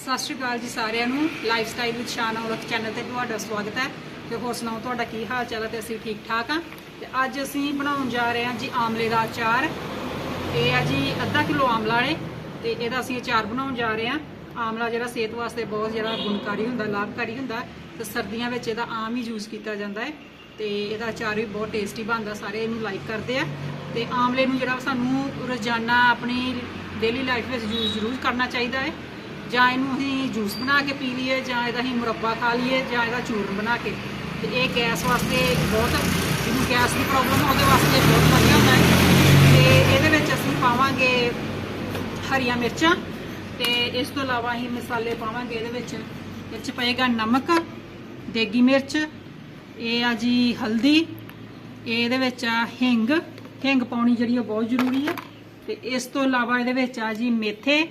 ਸਤਿ ਸ਼੍ਰੀ ਅਕਾਲ ਜੀ ਸਾਰਿਆਂ ਨੂੰ। Life style with Shan Aulakh channel ਤੇ ਤੁਹਾਡਾ ਸਵਾਗਤ ਹੈ। ਤੇ ਹੋਰ ਸੁਣਾਓ, ਤੁਹਾਡਾ ਕੀ ਹਾਲ ਚਾਲ ਹੈ ਤੇ ਅਸੀਂ ਠੀਕ ਠਾਕ ਹਾਂ। ਤੇ ਅੱਜ ਅਸੀਂ ਬਣਾਉਣ ਜਾ ਰਹੇ ਹਾਂ ਜੀ ਆਮਲੇ ਦਾ ਅਚਾਰ। ਇਹ ਆ ਜੀ ਅੱਧਾ ਕਿਲੋ ਆਮਲਾ ਨੇ ਤੇ ਇਹਦਾ ਅਸੀਂ ਅਚਾਰ ਬਣਾਉਣ ਜਾ ਰਹੇ ਹਾਂ। ਆਮਲਾ ਜਿਹੜਾ ਸਿਹਤ ਵਾਸਤੇ ਬਹੁਤ ਜਿਹੜਾ ਗੁਣਕਾਰੀ ਹੁੰਦਾ, ਲਾਭਕਾਰੀ ਹੁੰਦਾ। ਤੇ ਸਰਦੀਆਂ ਵਿੱਚ ਇਹਦਾ ਆਮ ਹੀ ਯੂਜ਼ ਕੀਤਾ ਜਾਂਦਾ ਹੈ। ਤੇ ਇਹਦਾ ਅਚਾਰ ਵੀ ਬਹੁਤ ਟੇਸਟੀ ਬਣਦਾ, ਸਾਰੇ ਇਹਨੂੰ ਲਾਈਕ ਕਰਦੇ ਆ। ਤੇ ਆਮਲੇ ਨੂੰ ਜਿਹੜਾ ਸਾਨੂੰ ਰੋਜ਼ਾਨਾ ਆਪਣੀ ਡੇਲੀ ਲਾਈਫ ਵਿੱਚ ਯੂਜ਼ ਜ਼ਰੂਰ ਕਰਨਾ ਚਾਹੀਦਾ ਹੈ। ਜਾਂ ਇਹਨੂੰ ਅਸੀਂ ਜੂਸ ਬਣਾ ਕੇ ਪੀ ਲਈਏ, ਜਾਂ ਇਹਦਾ ਅਸੀਂ ਮੁਰੱਬਾ ਖਾ ਲਈਏ, ਜਾਂ ਇਹਦਾ ਚੂਰਨ ਬਣਾ ਕੇ। ਤੇ ਇਹ ਗੈਸ ਵਾਸਤੇ ਬਹੁਤ, ਜਿਹਨੂੰ ਗੈਸ ਦੀ ਪ੍ਰੋਬਲਮ ਉਹਦੇ ਵਾਸਤੇ ਬਹੁਤ ਵਧੀਆ ਹੁੰਦਾ ਹੈ। ਤੇ ਇਹਦੇ ਵਿੱਚ ਅਸੀਂ ਪਾਵਾਂਗੇ ਹਰੀਆਂ ਮਿਰਚਾਂ, ਤੇ ਇਸ ਤੋਂ ਇਲਾਵਾ ਅਸੀਂ ਮਸਾਲੇ ਪਾਵਾਂਗੇ ਇਹਦੇ ਵਿੱਚ। ਵਿੱਚ ਪਏਗਾ ਨਮਕ, ਦੇਗੀ ਮਿਰਚ, ਇਹ ਆ ਜੀ ਹਲਦੀ ਇਹ ਇਹਦੇ ਵਿੱਚ ਆ ਹਿੰਗ। ਹਿੰਗ ਪਾਉਣੀ ਜਿਹੜੀ ਉਹ ਬਹੁਤ ਜ਼ਰੂਰੀ ਹੈ। ਤੇ ਇਸ ਤੋਂ ਇਲਾਵਾ ਇਹਦੇ ਵਿੱਚ ਆ ਜੀ ਮੇਥੇ,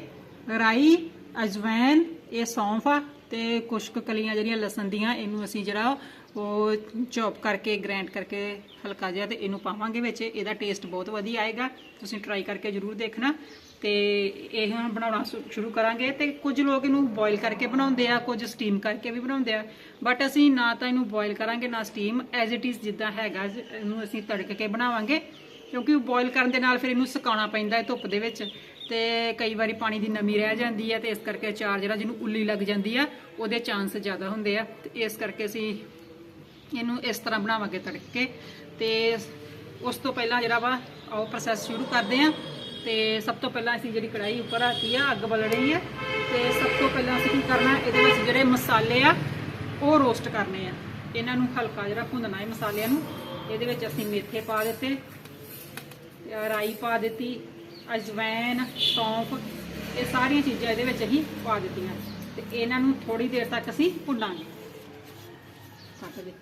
ਰਾਈ ਅਜਵੈਨ, ਇਹ ਸੌਂਫ ਆ ਤੇ ਕੁਸ਼ਕ ਕਲੀਆਂ ਜਿਹੜੀਆਂ ਲਸਣ ਦੀਆਂ, ਇਹਨੂੰ ਅਸੀਂ ਜਿਹੜਾ ਉਹ ਚੌਪ ਕਰਕੇ ਗ੍ਰਾਈਂਡ ਕਰਕੇ ਹਲਕਾ ਜਿਹਾ ਤੇ ਇਹਨੂੰ ਪਾਵਾਂਗੇ ਵਿੱਚ। ਇਹਦਾ ਟੇਸਟ ਬਹੁਤ ਵਧੀਆ ਆਏਗਾ। ਤੁਸੀਂ ਟਰਾਈ ਕਰਕੇ ਜ਼ਰੂਰ ਦੇਖਣਾ ਤੇ ਇਹ ਹੁਣ ਬਣਾਉਣਾ ਸ਼ੁ- ਸ਼ੁਰੂ ਕਰਾਂਗੇ ਤੇ ਕੁਝ ਲੋਕ ਇਹਨੂੰ ਬੋਇਲ ਕਰਕੇ ਬਣਾਉਂਦੇ ਆ, ਕੁਝ ਸਟੀਮ ਕਰਕੇ ਵੀ ਬਣਾਉਂਦੇ ਆ। ਬਟ ਅਸੀਂ ਨਾ ਤਾਂ ਇਹਨੂੰ ਬੋਇਲ ਕਰਾਂਗੇ, ਨਾ ਸਟੀਮ ਐਜ਼ ਇਟ ਇਜ਼ ਜਿੱਦਾਂ ਹੈਗਾ ਇਹਨੂੰ ਅਸੀਂ ਤੜਕ ਕੇ ਬਣਾਵਾਂਗੇ। ਕਿਉਂਕਿ ਬੋਇਲ ਕਰਨ ਦੇ ਨਾਲ ਫਿਰ ਇਹਨੂੰ ਸੁਕਾਉਣਾ ਪੈਂਦਾ ਹੈ ਧੁੱਪ ਦੇ ਵਿੱਚ ਤੇ ਕਈ ਵਾਰੀ ਪਾਣੀ ਦੀ ਨਮੀ ਰਹਿ ਜਾਂਦੀ ਹੈ ਤੇ ਇਸ ਕਰਕੇ ਅਚਾਰ ਜਿਹੜਾ ਜਿਹਨੂੰ ਉੱਲੀ ਲੱਗ ਜਾਂਦੀ ਆ, ਉਹਦੇ ਚਾਂਸ ਜ਼ਿਆਦਾ ਹੁੰਦੇ ਆ। ਤੇ ਇਸ ਕਰਕੇ ਅਸੀਂ ਇਹਨੂੰ ਇਸ ਤਰ੍ਹਾਂ ਬਣਾਵਾਂਗੇ ਤੜਕੇ ਕੇ ਤੇ ਉਸ ਤੋਂ ਪਹਿਲਾਂ ਜਿਹੜਾ ਵਾ ਆਓ ਪ੍ਰੋਸੈਸ ਸ਼ੁਰੂ ਕਰਦੇ ਆ। ਤੇ ਸਭ ਤੋਂ ਪਹਿਲਾਂ ਅਸੀਂ ਜਿਹੜੀ ਕੜਾਈ ਉੱਪਰ ਰੱਖੀ ਆ, ਅੱਗ ਬਲ ਰਹੀ ਹੈ ਤੇ ਸਭ ਤੋਂ ਪਹਿਲਾਂ ਅਸੀਂ ਕੀ ਕਰਨਾ, ਇਹਦੇ ਵਿੱਚ ਜਿਹੜੇ ਮਸਾਲੇ ਆ, ਉਹ ਰੋਸਟ ਕਰਨੇ ਆ। ਇਹਨਾਂ ਨੂੰ ਹਲਕਾ ਜਿਹੜਾ ਭੁੰਨਣਾ ਹੈ ਮਸਾਲਿਆਂ ਨੂੰ, ਇਹਦੇ ਵਿੱਚ ਅਸੀਂ ਮੇਥੇ ਪਾ ਦਿੱਤੇ। ਰਾਈ ਪਾ ਦਿੱਤੀ, ਅਜਵੈਨ, ਸੌਂਫ, ਇਹ ਸਾਰੀਆਂ ਚੀਜ਼ਾਂ ਇਹਦੇ ਵਿੱਚ ਅਸੀਂ ਪਾ ਦਿੱਤੀਆਂ। ਤੇ ਇਹਨਾਂ ਨੂੰ ਥੋੜੀ ਦੇਰ ਤੱਕ ਅਸੀਂ ਭੁੰਨਾਂਗੇ। ਸੱਟ ਦੇ।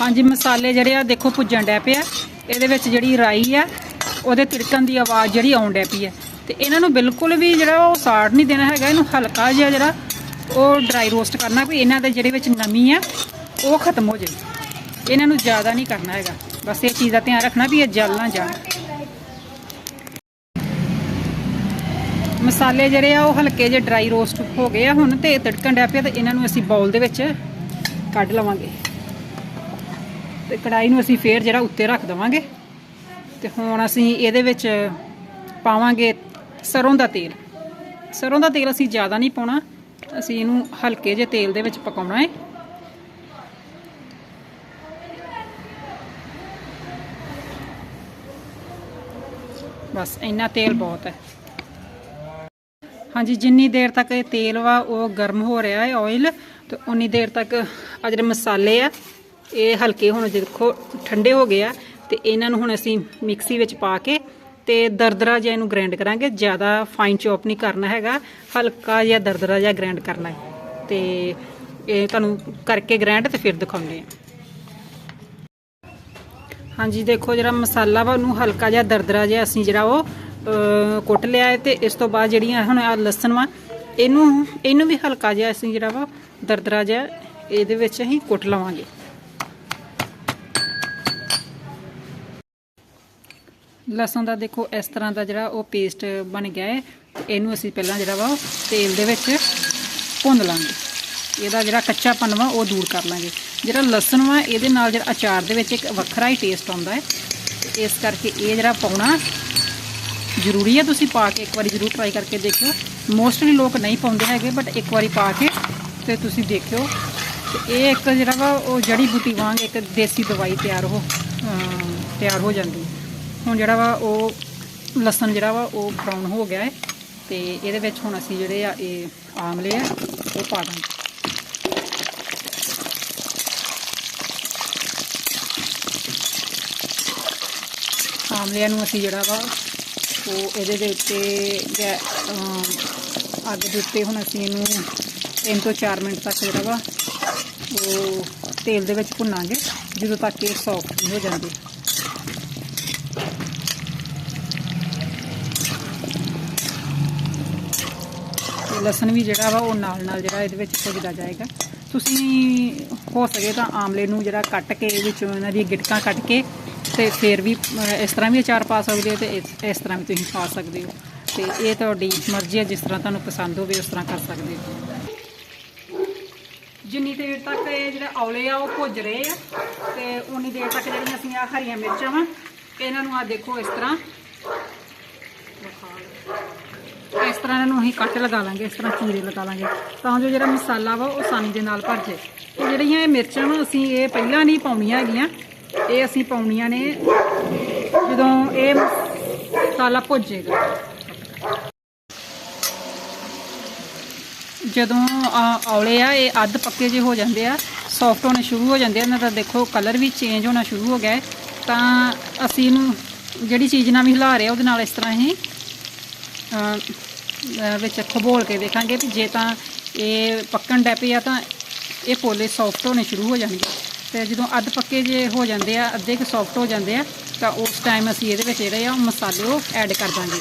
ਹਾਂਜੀ, ਮਸਾਲੇ ਜਿਹੜੇ ਆ, ਦੇਖੋ ਭੁੱਜਣ ਡੈ ਪਿਆ ਇਹਦੇ ਵਿੱਚ ਜਿਹੜੀ ਰਾਈ ਆ, ਉਹਦੇ ਤਿੜਕਣ ਦੀ ਆਵਾਜ਼ ਜਿਹੜੀ ਆਉਣ ਡੈ ਪਈ ਹੈ ਤੇ ਇਹਨਾਂ ਨੂੰ ਬਿਲਕੁਲ ਵੀ ਜਿਹੜਾ ਉਹ ਸਾੜ ਨਹੀਂ ਦੇਣਾ ਹੈਗਾ, ਇਹਨੂੰ ਹਲਕਾ ਜਿਹਾ ਜਿਹੜਾ ਉਹ ਡਰਾਈ ਰੋਸਟ ਕਰਨਾ, ਵੀ ਇਹਨਾਂ ਦੇ ਜਿਹੜੇ ਵਿੱਚ ਨਮੀ ਆ, ਉਹ ਖਤਮ ਹੋ ਜਾਏ। ਇਹਨਾਂ ਨੂੰ ਜ਼ਿਆਦਾ ਨਹੀਂ ਕਰਨਾ ਹੈਗਾ। ਬਸ ਇਹ ਚੀਜ਼ ਦਾ ਧਿਆਨ ਰੱਖਣਾ ਵੀ ਇਹ ਜਲ ਨਾ ਜਾਣ। ਮਸਾਲੇ ਜਿਹੜੇ ਆ ਉਹ ਹਲਕੇ ਜਿਹੇ ਡਰਾਈ ਰੋਸਟ ਹੋ ਗਏ ਆ ਹੁਣ ਤੇ ਤੜਕਣ ਡੈ ਪਿਆ ਤੇ ਇਹਨਾਂ ਨੂੰ ਅਸੀਂ ਬਾਉਲ ਦੇ ਵਿੱਚ ਕੱਢ ਲਵਾਂਗੇ। ਤੇ ਕੜਾਈ ਨੂੰ ਅਸੀਂ ਫੇਰ ਜਿਹੜਾ ਉੱਤੇ ਰੱਖ ਦਵਾਂਗੇ। ਤੇ ਹੁਣ ਅਸੀਂ ਇਹਦੇ ਵਿੱਚ ਪਾਵਾਂਗੇ ਸਰੋਂ ਦਾ ਤੇਲ। ਸਰੋਂ ਦਾ ਤੇਲ ਅਸੀਂ ਜ਼ਿਆਦਾ ਨਹੀਂ ਪਾਉਣਾ, ਅਸੀਂ ਇਹਨੂੰ ਹਲਕੇ ਜਿਹੇ ਤੇਲ ਦੇ ਵਿੱਚ ਪਕਾਉਣਾ ਹੈ। ਬਸ ਇੰਨਾ ਤੇਲ ਬਹੁਤ ਹੈ। ਹਾਂਜੀ, ਜਿੰਨੀ ਦੇਰ ਤੱਕ ਇਹ ਤੇਲ ਵਾ, ਉਹ ਗਰਮ ਹੋ ਰਿਹਾ ਹੈ ਆਇਲ ਤੇ ਉਨੀ ਦੇਰ ਤੱਕ ਆ ਜਿਹੜੇ ਮਸਾਲੇ ਆ, ਇਹ ਹਲਕੇ ਹੁਣ ਦੇਖੋ ਠੰਡੇ ਹੋ ਗਏ ਆ, ਤੇ ਇਹਨਾਂ ਨੂੰ ਹੁਣ ਅਸੀਂ ਮਿਕਸੀ ਵਿੱਚ ਪਾ ਕੇ ਤੇ ਦਰਦਰਾ ਜਿਹਾ ਇਹਨੂੰ ਗ੍ਰਾਈਂਡ ਕਰਾਂਗੇ। ਜ਼ਿਆਦਾ ਫਾਈਨ ਚੌਪ ਨਹੀਂ ਕਰਨਾ ਹੈਗਾ, ਹਲਕਾ ਜਿਹਾ ਦਰਦਰਾ ਜਿਹਾ ਗ੍ਰਾਈਂਡ ਕਰਨਾ ਹੈ। ਤੇ ਇਹ ਤੁਹਾਨੂੰ ਕਰਕੇ ਗ੍ਰਾਈਂਡ ਤੇ ਫਿਰ ਦਿਖਾਉਂਦੇ ਆ ਹਾਂਜੀ, ਦੇਖੋ ਜਿਹੜਾ ਮਸਾਲਾ ਵਾ, ਉਹਨੂੰ ਹਲਕਾ ਜਿਹਾ ਦਰਦਰਾ ਜਿਹਾ ਅਸੀਂ ਜਿਹੜਾ ਉਹ ਕੁੱਟ ਲਿਆ ਹੈ ਤੇ ਇਸ ਤੋਂ ਬਾਅਦ ਜਿਹੜੀਆਂ ਹੁਣ ਆ ਲਸਣ ਵਾ, ਇਹਨੂੰ ਇਹਨੂੰ ਵੀ ਹਲਕਾ ਜਿਹਾ ਅਸੀਂ ਜਿਹੜਾ ਵਾ, ਦਰਦਰਾ ਜਿਹਾ ਇਹਦੇ ਵਿੱਚ ਅਸੀਂ ਕੁੱਟ ਲਵਾਂਗੇ। ਲਸਣ ਦਾ ਦੇਖੋ ਇਸ ਤਰ੍ਹਾਂ ਦਾ ਜਿਹੜਾ ਉਹ ਪੇਸਟ ਬਣ ਗਿਆ ਹੈ ਇਹਨੂੰ ਅਸੀਂ ਪਹਿਲਾਂ ਜਿਹੜਾ ਵਾ ਉਹ ਤੇਲ ਦੇ ਵਿੱਚ ਭੁੰਨ ਲਾਂਗੇ। ਇਹਦਾ ਜਿਹੜਾ ਕੱਚਾ ਪਨ ਵਾ, ਉਹ ਦੂਰ ਕਰ ਲਾਂਗੇ। ਜਿਹੜਾ ਲਸਣ ਵਾ, ਇਹਦੇ ਨਾਲ ਜਿਹੜਾ ਅਚਾਰ ਦੇ ਵਿੱਚ ਇੱਕ ਵੱਖਰਾ ਹੀ ਟੇਸਟ ਆਉਂਦਾ ਹੈ। ਤੇ ਇਸ ਕਰਕੇ ਇਹ ਜਿਹੜਾ ਪਾਉਣਾ ਜ਼ਰੂਰੀ ਹੈ ਤੁਸੀਂ ਪਾ ਕੇ ਇੱਕ ਵਾਰੀ ਜ਼ਰੂਰ ਟਰਾਈ ਕਰਕੇ ਦੇਖਿਓ। ਮੋਸਟਲੀ ਲੋਕ ਨਹੀਂ ਪਾਉਂਦੇ ਹੈਗੇ ਬਟ ਇੱਕ ਵਾਰੀ ਪਾ ਕੇ ਤੇ ਤੁਸੀਂ ਦੇਖਿਓ। ਤੇ ਇਹ ਇੱਕ ਜਿਹੜਾ ਵਾ, ਉਹ ਜੜੀ ਬੂਟੀ ਵਾਂਗ ਇੱਕ ਦੇਸੀ ਦਵਾਈ ਤਿਆਰ ਹੋ ਤਿਆਰ ਹੋ ਜਾਂਦੀ ਹੁਣ ਜਿਹੜਾ ਵਾ, ਉਹ ਲਸਣ ਜਿਹੜਾ ਵਾ, ਉਹ ਬਰਾਊਨ ਹੋ ਗਿਆ ਹੈ। ਤੇ ਇਹਦੇ ਵਿੱਚ ਹੁਣ ਅਸੀਂ ਜਿਹੜੇ ਆ, ਇਹ ਆਮਲੇ ਆ, ਉਹ ਪਾ ਦਾਂਗੇ। ਆਮਲਿਆਂ ਨੂੰ ਅਸੀਂ ਜਿਹੜਾ ਵਾ, ਉਹ ਇਹਦੇ ਦੇ ਉੱਤੇ ਗੈ- ਅੱਗ ਦੇ ਉੱਤੇ ਹੁਣ ਅਸੀਂ ਇਹਨੂੰ 3 ਤੋਂ 4 ਮਿੰਟ ਤੱਕ ਜਿਹੜਾ ਵਾ, ਉਹ ਤੇਲ ਦੇ ਵਿੱਚ ਭੁੰਨਾਂਗੇ, ਜਦੋਂ ਤੱਕ ਇਹ ਸੌਫਟ ਹੋ ਜਾਂਦੀ। ਲਸਣ ਵੀ ਜਿਹੜਾ ਵਾ, ਉਹ ਨਾਲ ਨਾਲ ਜਿਹੜਾ ਇਹਦੇ ਵਿੱਚ ਭੁੱਜਦਾ ਜਾਏਗਾ। ਤੁਸੀਂ ਹੋ ਸਕੇ ਤਾਂ ਆਮਲੇ ਨੂੰ ਜਿਹੜਾ ਕੱਟ ਕੇ, ਵਿੱਚੋਂ ਇਹਨਾਂ ਦੀ ਗਿਟਕਾਂ ਕੱਟ ਕੇ ਤੇ ਫਿਰ ਵੀ ਇਸ ਤਰ੍ਹਾਂ ਵੀ ਅਚਾਰ ਪਾ ਸਕਦੇ ਹੋ ਤੇ ਇਸ- ਤਰ੍ਹਾਂ ਵੀ ਤੁਸੀਂ ਪਾ ਸਕਦੇ ਹੋ। ਤੇ ਇਹ ਤੁਹਾਡੀ ਮਰਜ਼ੀ ਹੈ, ਜਿਸ ਤਰ੍ਹਾਂ ਤੁਹਾਨੂੰ ਪਸੰਦ ਹੋਵੇ, ਉਸ ਤਰ੍ਹਾਂ ਕਰ ਸਕਦੇ ਹੋ। ਜਿੰਨੀ ਦੇਰ ਤੱਕ ਇਹ ਜਿਹੜੇ ਔਲੇ ਆ, ਉਹ ਭੁੱਜ ਰਹੇ ਆ, ਤੇ ਉਨੀ ਦੇਰ ਤੱਕ ਜਿਹੜੀਆਂ ਅਸੀਂ ਆ ਹਰੀਆਂ ਮਿਰਚਾਂ ਵਾ, ਇਹਨਾਂ ਨੂੰ ਆ ਦੇਖੋ ਇਸ ਤਰ੍ਹਾਂ। ਇਸ ਤਰ੍ਹਾਂ ਇਹਨਾਂ ਨੂੰ ਅਸੀਂ ਕੱਟ ਲਗਾ ਲਾਂਗੇ, ਇਸ ਤਰ੍ਹਾਂ ਚੀਰੇ ਲਗਾ ਲਾਂਗੇ। ਤਾਂ ਜੋ ਜਿਹੜਾ ਮਸਾਲਾ ਵਾ, ਉਹ ਆਸਾਨੀ ਦੇ ਨਾਲ ਭਰ ਜਾਏ। ਤੇ ਜਿਹੜੀਆਂ ਇਹ ਮਿਰਚਾਂ ਵਾ, ਅਸੀਂ ਇਹ ਪਹਿਲਾਂ ਨਹੀਂ ਪਾਉਣੀਆਂ ਹੈਗੀਆਂ। ਇਹ ਅਸੀਂ ਪਾਉਣੀਆਂ ਨੇ ਜਦੋਂ ਇਹ ਮਸਾਲਾ ਭੁੱਜੇਗਾ। ਜਦੋਂ ਔਲੇ ਆ, ਇਹ ਅੱਧ ਪੱਕੇ ਜੇ ਹੋ ਜਾਂਦੇ ਆ ਸੌਫਟ ਹੋਣੇ ਸ਼ੁਰੂ ਹੋ ਜਾਂਦੇ ਆ ਇਹਨਾਂ ਦਾ ਦੇਖੋ ਕਲਰ ਵੀ ਚੇਂਜ ਹੋਣਾ ਸ਼ੁਰੂ ਹੋ ਗਿਆ ਹੈ। ਤਾਂ ਅਸੀਂ ਇਹਨੂੰ ਜਿਹੜੀ ਚੀਜ਼ ਨਾਲ ਵੀ ਹਿਲਾ ਰਹੇ ਉਹਦੇ ਨਾਲ ਇਸ ਤਰ੍ਹਾਂ ਹੀ ਵਿੱਚ ਖਬੋਲ ਕੇ ਦੇਖਾਂਗੇ ਵੀ ਜੇ ਤਾਂ ਇਹ ਪੱਕਣ ਡੈ ਪਏ ਆ, ਤਾਂ ਇਹ ਪੋਲੇ ਸੌਫਟ ਹੋਣੇ ਸ਼ੁਰੂ ਹੋ ਜਾਣਗੇ। ਤੇ ਜਦੋਂ ਅੱਧ ਪੱਕੇ ਜੇ ਹੋ ਜਾਂਦੇ ਆ, ਅੱਧੇ ਕੁ ਸੌਫਟ ਹੋ ਜਾਂਦੇ ਆ, ਤਾਂ ਉਸ ਟਾਈਮ ਅਸੀਂ ਇਹਦੇ ਵਿੱਚ ਜਿਹੜੇ ਆ ਉਹ ਮਸਾਲੇ ਉਹ ਐਡ ਕਰ ਦਾਂਗੇ।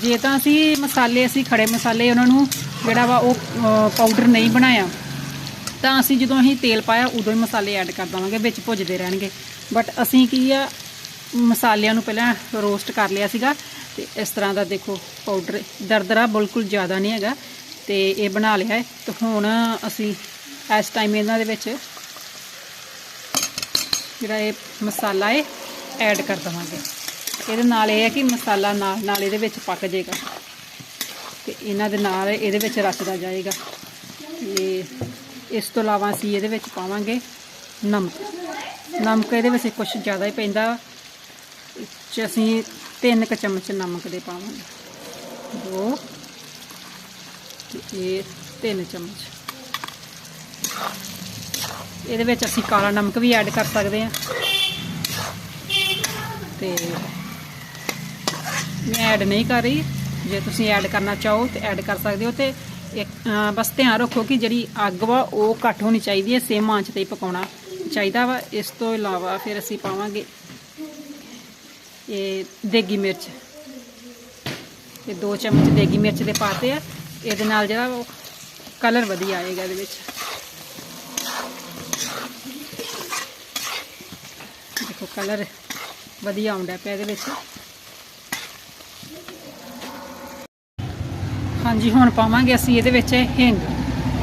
ਜੇ ਤਾਂ ਅਸੀਂ ਮਸਾਲੇ, ਅਸੀਂ ਖੜੇ ਮਸਾਲੇ ਉਹਨਾਂ ਨੂੰ ਜਿਹੜਾ ਵਾ ਉਹ ਪਾਊਡਰ ਨਹੀਂ ਬਣਾਇਆ, ਤਾਂ ਅਸੀਂ ਜਦੋਂ ਅਸੀਂ ਤੇਲ ਪਾਇਆ ਉਦੋਂ ਹੀ ਮਸਾਲੇ ਐਡ ਕਰ ਦਵਾਂਗੇ, ਵਿੱਚ ਭੁੱਜਦੇ ਰਹਿਣਗੇ। ਬਟ ਅਸੀਂ ਕੀ ਆ, ਮਸਾਲਿਆਂ ਨੂੰ ਪਹਿਲਾਂ ਰੋਸਟ ਕਰ ਲਿਆ ਸੀਗਾ, ਤੇ ਇਸ ਤਰ੍ਹਾਂ ਦਾ ਦੇਖੋ ਪਾਊਡਰ ਦਰਦਰਾ ਬਿਲਕੁਲ ਜ਼ਿਆਦਾ ਨਹੀਂ ਹੈਗਾ, ਤੇ ਇਹ ਬਣਾ ਲਿਆ ਹੈ। ਤੇ ਹੁਣ ਅਸੀਂ ਇਸ ਟਾਈਮ ਇਹਨਾਂ ਦੇ ਵਿੱਚ ਜਿਹੜਾ ਇਹ ਮਸਾਲਾ ਹੈ ਐਡ ਕਰ ਦਵਾਂਗੇ। ਇਹਦੇ ਨਾਲ ਇਹ ਹੈ ਕਿ ਮਸਾਲਾ ਨਾਲ ਨਾਲ ਇਹਦੇ ਵਿੱਚ ਪੱਕ ਜਾਏਗਾ ਤੇ ਇਹਨਾਂ ਦੇ ਨਾਲ ਇਹਦੇ ਵਿੱਚ ਰਚਦਾ ਜਾਏਗਾ। ਤੇ ਇਸ ਤੋਂ ਇਲਾਵਾ ਅਸੀਂ ਇਹਦੇ ਵਿੱਚ ਪਾਵਾਂਗੇ ਨਮਕ। ਨਮਕ ਇਹਦੇ ਵਿੱਚ ਕੁਝ ਜ਼ਿਆਦਾ ਹੀ ਪੈਂਦਾ। 'ਚ ਅਸੀਂ ਤਿੰਨ ਕੁ ਚਮਚ ਨਮਕ ਦੇ ਪਾਵਾਂਗੇ। ਦੋ ਤੇ ਇਹ ਤਿੰਨ ਚਮਚ। ਇਹਦੇ ਵਿੱਚ ਅਸੀਂ ਕਾਲਾ ਨਮਕ ਵੀ ਐਡ ਕਰ ਸਕਦੇ ਹਾਂ। ਤੇ ਮੈਂ ਐਡ ਨਹੀਂ ਕਰ ਰਹੀ। ਜੇ ਤੁਸੀਂ ਐਡ ਕਰਨਾ ਚਾਹੋ ਤੇ ਐਡ ਕਰ ਸਕਦੇ ਹੋ ਤੇ ਬਸ ਧਿਆਨ ਰੱਖੋ ਕਿ ਜਿਹੜੀ ਅੱਗ ਵਾ, ਉਹ ਘੱਟ ਹੋਣੀ ਚਾਹੀਦੀ ਹੈ। ਸੇਮ ਆਂਚ ਤੇ ਹੀ ਪਕਾਉਣਾ ਚਾਹੀਦਾ ਵਾ। ਇਸ ਤੋਂ ਇਲਾਵਾ ਫਿਰ ਅਸੀਂ ਪਾਵਾਂਗੇ ਇਹ ਦੇਗੀ ਮਿਰਚ। ਤੇ ਦੋ ਚਮਚ ਦੇਗੀ ਮਿਰਚ ਦੇ ਪਾਤੇ ਆ। ਇਹਦੇ ਨਾਲ ਜਿਹੜਾ ਉਹ ਕਲਰ ਵਧੀਆ ਆਏਗਾ ਇਹਦੇ ਵਿੱਚ। ਦੇਖੋ ਕਲਰ ਵਧੀਆ ਆਉਂਦਾ ਪਿਆ ਇਹਦੇ ਵਿੱਚ। ਹਾਂਜੀ, ਹੁਣ ਪਾਵਾਂਗੇ ਅਸੀਂ ਇਹਦੇ ਵਿੱਚ ਹਿੰਗ।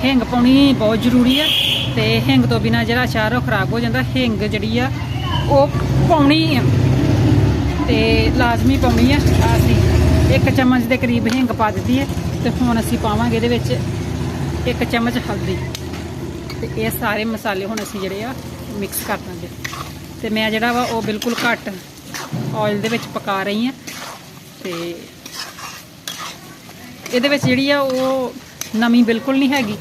ਹਿੰਗ ਪਾਉਣੀ ਬਹੁਤ ਜ਼ਰੂਰੀ ਹੈ ਤੇ ਹਿੰਗ ਤੋਂ ਬਿਨਾ ਜਿਹੜਾ ਅਚਾਰ ਉਹ ਖਰਾਬ ਹੋ ਜਾਂਦਾ। ਹਿੰਗ ਜਿਹੜੀ ਆ, ਉਹ ਪਾਉਣੀ ਆ ਤੇ ਲਾਜ਼ਮੀ ਪਾਉਣੀ ਆ। ਅਸੀਂ ਇੱਕ ਚਮਚ ਦੇ ਕਰੀਬ ਹਿੰਗ ਪਾ ਦਿੱਤੀ ਹੈ ਤੇ ਹੁਣ ਅਸੀਂ ਪਾਵਾਂਗੇ ਇਹਦੇ ਵਿੱਚ ਇੱਕ ਚਮਚ ਹਲਦੀ। ਤੇ ਇਹ ਸਾਰੇ ਮਸਾਲੇ ਹੁਣ ਅਸੀਂ ਜਿਹੜੇ ਆ ਮਿਕਸ ਕਰ ਦਾਂਗੇ। ਤੇ ਮੈਂ ਜਿਹੜਾ ਵਾ ਉਹ ਬਿਲਕੁਲ ਘੱਟ ਆਇਲ ਦੇ ਵਿੱਚ ਪਕਾ ਰਹੀ ਹਾਂ ਤੇ ਇਹਦੇ ਵਿੱਚ ਜਿਹੜੀ ਆ ਉਹ ਨਮੀ ਬਿਲਕੁਲ ਨਹੀਂ ਹੈਗੀ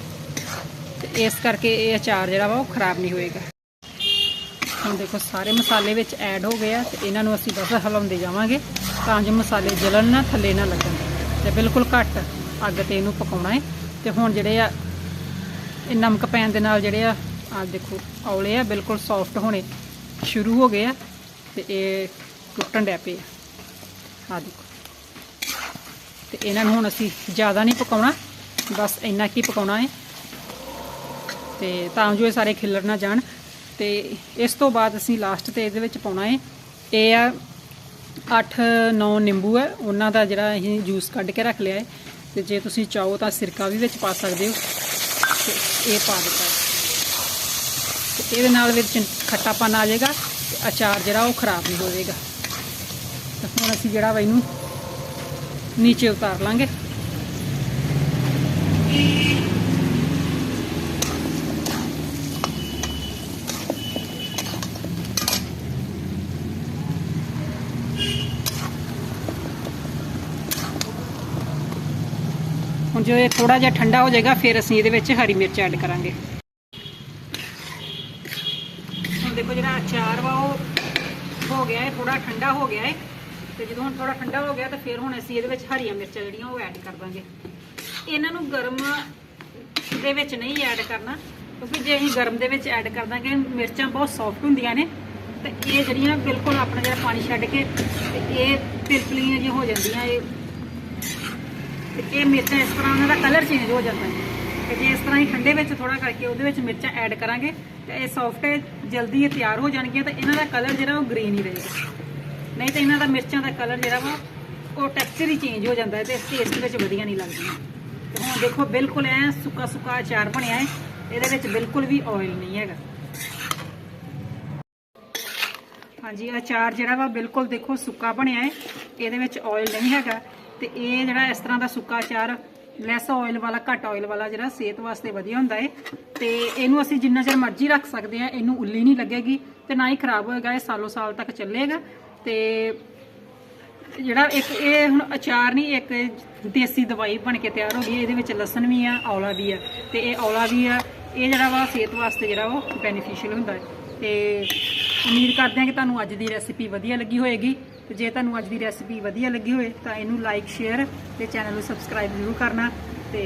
ਤੇ ਇਸ ਕਰਕੇ ਇਹ ਅਚਾਰ ਜਿਹੜਾ ਵਾ ਉਹ ਖਰਾਬ ਨਹੀਂ ਹੋਏਗਾ। ਹੁਣ ਦੇਖੋ ਸਾਰੇ ਮਸਾਲੇ ਵਿੱਚ ਐਡ ਹੋ ਗਏ ਆ ਤੇ ਇਹਨਾਂ ਨੂੰ ਅਸੀਂ ਬਸ ਹਿਲਾਉਂਦੇ ਜਾਵਾਂਗੇ ਤਾਂ ਜੋ ਮਸਾਲੇ ਜਲਣ ਨਾ, ਥੱਲੇ ਨਾ ਲੱਗਣ। ਤੇ ਬਿਲਕੁਲ ਘੱਟ ਅੱਗ ਤੇ ਇਹਨੂੰ ਪਕਾਉਣਾ ਹੈ। ਤੇ ਹੁਣ ਜਿਹੜੇ ਆ ਇਹ ਨਮਕ ਪੈਣ ਦੇ ਨਾਲ ਜਿਹੜੇ ਆ ਆ ਦੇਖੋ, ਔਲੇ ਆ ਬਿਲਕੁਲ ਸੌਫਟ ਹੋਣੇ। ਸ਼ੁਰੂ ਹੋ ਗਏ ਆ ਤੇ ਇਹ ਟੁੱਟਣ ਡੈ ਪਏ ਆ। ਆਹ ਦੇਖੋ। ਤੇ ਇਹਨਾਂ ਨੂੰ ਹੁਣ ਅਸੀਂ ਜ਼ਿਆਦਾ ਨਹੀਂ ਪਕਾਉਣਾ, ਬਸ ਇੰਨਾ ਕੀ ਪਕਾਉਣਾ ਹੈ। ਤੇ ਤਾਂ ਜੋ ਇਹ ਸਾਰੇ ਖਿਲਰ ਨਾ ਜਾਣ। ਤੇ ਇਸ ਤੋਂ ਬਾਅਦ ਅਸੀਂ ਲਾਸਟ ਤੇ ਇਹਦੇ ਵਿੱਚ ਪਾਉਣਾ ਹੈ। ਇਹ ਆ 8-9 ਨਿੰਬੂ ਹੈ। ਉਹਨਾਂ ਦਾ ਜਿਹੜਾ ਅਸੀਂ ਜੂਸ ਕੱਢ ਕੇ ਰੱਖ ਲਿਆ ਹੈ। ਤੇ ਜੇ ਤੁਸੀਂ ਚਾਹੋ ਤਾਂ ਸਿਰਕਾ ਵੀ ਵਿੱਚ ਪਾ ਸਕਦੇ ਹੋ। ਤੇ ਇਹ ਪਾ ਦਿੱਤਾ। ਹੈ। ਤੇ ਇਹਦੇ ਨਾਲ ਵਿੱਚ ਖੱਟਾਪਨ ਆ ਜਾਏਗਾ ਤੇ ਅਚਾਰ ਜਿਹੜਾ ਉਹ ਖਰਾਬ ਨਹੀਂ ਹੋਵੇਗਾ ਤੇ ਹੁਣ ਅਸੀਂ ਜਿਹੜਾ ਵਾ ਇਹਨੂੰ ਨੀਚੇ ਉਤਾਰ ਲਾਂਗੇ। ਹੁਣ ਜਦੋਂ ਇਹ ਥੋੜਾ ਜਿਹਾ ਠੰਡਾ ਹੋ ਜਾਏਗਾ, ਫਿਰ ਅਸੀਂ ਇਹਦੇ ਵਿੱਚ ਹਰੀ ਮਿਰਚ ਐਡ ਕਰਾਂਗੇ ਹੁਣ ਦੇਖੋ ਜਿਹੜਾ ਅਚਾਰ ਵਾ ਉਹ ਹੋ ਗਿਆ ਹੈ ਥੋੜਾ ਠੰਡਾ ਹੋ ਗਿਆ ਹੈ। ਤੇ ਜਦੋਂ ਹੁਣ ਥੋੜਾ ਠੰਡਾ ਹੋ ਗਿਆ ਤਾਂ ਫਿਰ ਹੁਣ ਅਸੀਂ ਇਹਦੇ ਵਿੱਚ ਹਰੀਆਂ ਮਿਰਚਾਂ ਜਿਹੜੀਆਂ ਉਹ ਐਡ ਕਰ ਦਾਂਗੇ। ਇਹਨਾਂ ਨੂੰ ਗਰਮ ਦੇ ਵਿੱਚ ਨਹੀਂ ਐਡ ਕਰਨਾ, ਕਿਉਂਕਿ ਜੇ ਅਸੀਂ ਗਰਮ ਦੇ ਵਿੱਚ ਐਡ ਕਰ ਦਾਂਗੇ, ਮਿਰਚਾਂ ਬਹੁਤ ਸੌਫਟ ਹੁੰਦੀਆਂ ਨੇ। ਤੇ ਇਹ ਜਿਹੜੀਆਂ ਬਿਲਕੁਲ ਆਪਣਾ ਜਿਹੜਾ ਪਾਣੀ ਛੱਡ ਕੇ ਤੇ ਇਹ ਪਿਲਪਲੀਆਂ ਜਿਹੀਆਂ ਹੋ ਜਾਂਦੀਆਂ ਇਹ। ਤੇ ਇਹ ਮਿਰਚਾਂ ਇਸ ਤਰ੍ਹਾਂ ਉਹਨਾਂ ਦਾ ਕਲਰ ਚੇਂਜ ਹੋ ਜਾਂਦਾ ਹੈ। ਤੇ ਜੇ ਇਸ ਤਰ੍ਹਾਂ ਹੀ ਠੰਡੇ ਵਿੱਚ ਥੋੜਾ ਕਰਕੇ ਉਹਦੇ ਵਿੱਚ ਮਿਰਚਾਂ ਐਡ ਕਰਾਂਗੇ ਇਹ ਸੌਫਟ ਜਲਦੀ ਇਹ ਤਿਆਰ ਹੋ ਜਾਣਗੀਆਂ ਤਾਂ ਇਹਨਾਂ ਦਾ ਕਲਰ ਜਿਹੜਾ ਉਹ ਗ੍ਰੀਨ ਹੀ ਰਹੇਗਾ। ਨਹੀਂ ਤਾਂ ਇਹਨਾਂ ਦਾ ਮਿਰਚਾਂ ਦਾ ਕਲਰ ਜਿਹੜਾ ਵਾ, ਉਹ ਟੈਕਸਚਰ ਹੀ ਚੇਂਜ ਹੋ ਜਾਂਦਾ ਹੈ ਤੇ ਟੇਸਟ ਵਿੱਚ ਵਧੀਆ ਨਹੀਂ ਲੱਗਦੀਆਂ ਤੇ ਹੁਣ ਦੇਖੋ, ਬਿਲਕੁਲ ਐ ਸੁੱਕਾ ਸੁੱਕਾ ਅਚਾਰ ਬਣਿਆ ਹੈ, ਇਹਦੇ ਵਿੱਚ ਬਿਲਕੁਲ ਵੀ ਆਇਲ ਨਹੀਂ ਹੈਗਾ। ਹਾਂਜੀ, ਅਚਾਰ ਜਿਹੜਾ ਵਾ ਬਿਲਕੁਲ ਦੇਖੋ ਸੁੱਕਾ ਬਣਿਆ ਹੈ, ਇਹਦੇ ਵਿੱਚ ਆਇਲ ਨਹੀਂ ਹੈਗਾ ਤੇ ਇਹ ਜਿਹੜਾ ਇਸ ਤਰ੍ਹਾਂ ਦਾ ਸੁੱਕਾ ਅਚਾਰ ਲੈਸ ਆਇਲ ਵਾਲਾ, ਘੱਟ ਆਇਲ ਵਾਲਾ ਜਿਹੜਾ ਸਿਹਤ ਵਾਸਤੇ ਵਧੀਆ ਹੁੰਦਾ ਏ। ਤੇ ਇਹਨੂੰ ਅਸੀਂ ਜਿੰਨਾ ਚਿਰ ਮਰਜ਼ੀ ਰੱਖ ਸਕਦੇ ਆ, ਇਹਨੂੰ ਉੱਲੀ ਨਹੀਂ ਲੱਗੇਗੀ ਤੇ ਨਾ ਹੀ ਖਰਾਬ ਹੋਏਗਾ, ਇਹ ਸਾਲੋ ਸਾਲ ਤੱਕ ਚੱਲੇਗਾ। ਤੇ ਜਿਹੜਾ ਇੱਕ ਇਹ ਹੁਣ ਅਚਾਰ ਨਹੀਂ, ਇੱਕ ਦੇਸੀ ਦਵਾਈ ਬਣ ਕੇ ਤਿਆਰ ਹੋ ਗਈ ਹੈ। ਇਹਦੇ ਵਿੱਚ ਲਸਣ ਵੀ ਆ, ਔਲਾ ਵੀ ਆ। ਤੇ ਇਹ ਔਲਾ ਵੀ ਆ, ਇਹ ਜਿਹੜਾ ਵਾ ਸਿਹਤ ਵਾਸਤੇ ਜਿਹੜਾ ਉਹ ਬੈਨੀਫੀਸ਼ੀਅਲ ਹੁੰਦਾ ਹੈ ਤੇ ਉਮੀਦ ਕਰਦੇ ਹਾਂ ਕਿ ਤੁਹਾਨੂੰ ਅੱਜ ਦੀ ਰੈਸਿਪੀ ਵਧੀਆ ਲੱਗੀ ਹੋਏਗੀ। ਤੇ ਜੇ ਤੁਹਾਨੂੰ ਅੱਜ ਦੀ ਰੈਸਿਪੀ ਵਧੀਆ ਲੱਗੀ ਹੋਵੇ ਤਾਂ ਇਹਨੂੰ ਲਾਈਕ ਸ਼ੇਅਰ ਤੇ ਚੈਨਲ ਨੂੰ ਸਬਸਕ੍ਰਾਈਬ ਜ਼ਰੂਰ ਕਰਨਾ ਤੇ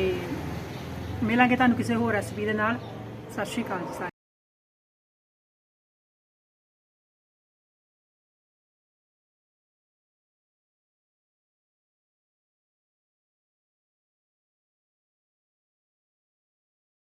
ਮਿਲਾਂਗੇ ਤੁਹਾਨੂੰ ਕਿਸੇ ਹੋਰ ਰੈਸਿਪੀ ਦੇ ਨਾਲ। ਸਤਿ ਸ਼੍ਰੀ ਅਕਾਲ ਜੀ ਸਾਰਿਆਂ